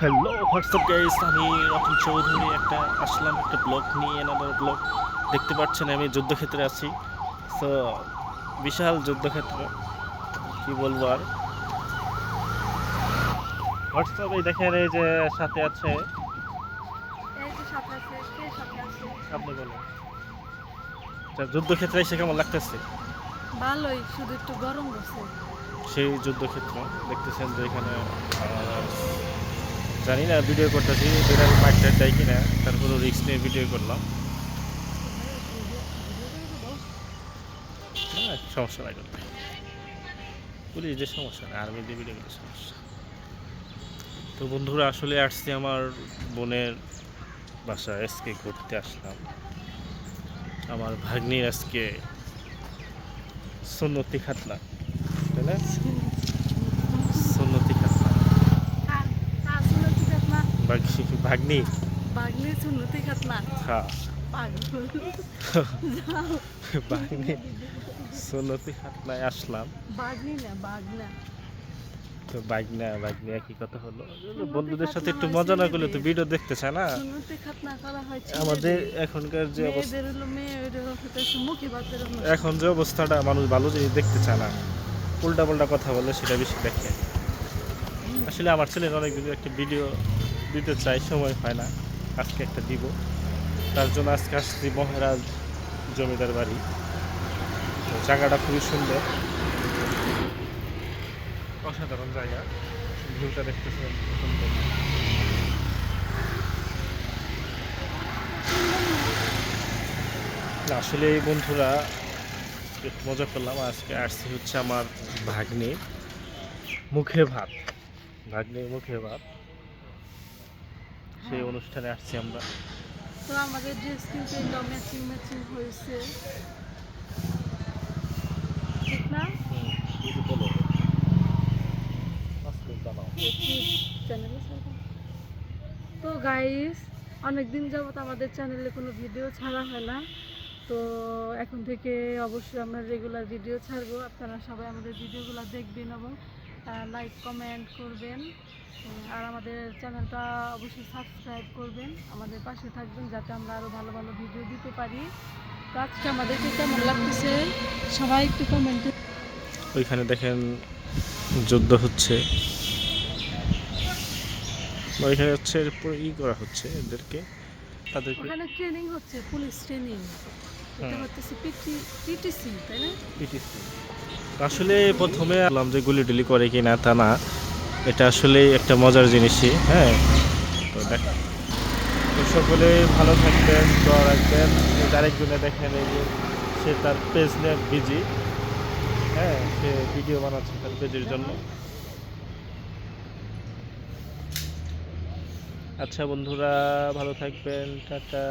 Hello WhatsApp guys আমি রতন চৌধুরী একটা আসলাম একটা ব্লগ নিয়ে এনাদার ব্লগ দেখতে পাচ্ছেন আমি যুদ্ধক্ষেত্রে আছি। তো বিশাল যুদ্ধক্ষেত্র। কি বলব আর? হোয়াটসঅ্যাপে দেখেন এই যে সাথে আছে। আপনি বলেন। আচ্ছা, যুদ্ধক্ষেত্রে এসে কেমন লাগতেছে? ভালোই শুধু একটু গরম সেই যুদ্ধক্ষেত্র দেখতেছেন যে এখানে জানি না ভিডিও করতেছি বিড়াল মাইকটা দেয় কিনা তারপরে রিক্স নিয়ে ভিডিও করলাম। না, সমস্যা নাই করতে পুলিশ যে সমস্যা না আর্মি দিয়ে ভিডিও করতে সমস্যা। তো বন্ধুরা আসলে আসছি আমার বোনের বাসা আজকে ঘুরতে আসলাম। আমার ভাগ্নির আজকে সুন্নতি খাতনা তাই না সুন্নতি খাতনা হ্যাঁ হ্যাঁ সুন্নতি খাতনা ভাগ্নি ভাগ্নি সুন্নতি খাতনা হ্যাঁ। ভাগ্নি সুন্নতি খাতনায় আসলাম। বাগনি না বাগনা তো বাগনা বাগনি একই কথা হলো। বন্ধুদের সাথে একটু মজা না করলে তো ভিডিও দেখতে চায় না। আমাদের এখনকার যে অবস্থা এখন যে অবস্থাটা মানুষ ভালো জিনিস দেখতে চায় না। উল্টা পাল্টা কথা বলে সেটা বেশি দেখে। আসলে আমার ছেলের অনেক একটা ভিডিও দিতে চাই সময় হয় না। আজকে একটা দিব। তার জন্য আজকে আসছি মহারাজ জমিদার বাড়ি। জায়গাটা খুবই সুন্দর। অসাধারণ জায়গা। ভিউটা না, আসলে এই বন্ধুরা মজা করলাম। আজকে আসছি হচ্ছে আমার ভাগ্নে। মুখে ভাত। ভাগ্নে মুখে ভাত। সেই অনুষ্ঠানে আসছি আমরা। তো আমাদের ড্রেস কিন্তু এটাও ম্যাচিং ম্যাচিং হয়েছে। ঠিক না? চ্যানেলে তো গাইস অনেক দিন যাবত আমাদের চ্যানেলে কোনো ভিডিও ছাড়া হয় না। তো এখন থেকে অবশ্যই আমরা রেগুলার ভিডিও ছাড়বো। আপনারা সবাই আমাদের ভিডিওগুলো দেখবেন এবং লাইক কমেন্ট করবেন। আর আমাদের চ্যানেলটা অবশ্যই সাবস্ক্রাইব করবেন। আমাদের পাশে থাকবেন যাতে আমরা আরও ভালো ভালো ভিডিও দিতে পারি। তো আজকে আমাদেরকে কেমন লাগতেছে? সবাই একটু কমেন্টে ওইখানে দেখেন যুদ্ধ হচ্ছে। ওইখানে হচ্ছে এরপর ই করা হচ্ছে এদেরকে। তাদেরকে ওখানে ট্রেনিং হচ্ছে পুলিশ ট্রেনিং এটা হুম। হচ্ছে পিটি পিটিসি তাই না? PTC আসলে প্রথমে বললাম যে গুলি টুলি করে কিনা তা না। এটা আসলে একটা মজার জিনিসই হ্যাঁ। তো দেখ সকলে ভালো থাকবেন, দোয়া রাখবেন। আরেকজনে দেখেন এই যে সে তার পেজ নিয়ে বিজি হ্যাঁ সে ভিডিও বানাচ্ছে তার পেজের জন্য। আচ্ছা বন্ধুরা, ভালো থাকবেন, টাটা।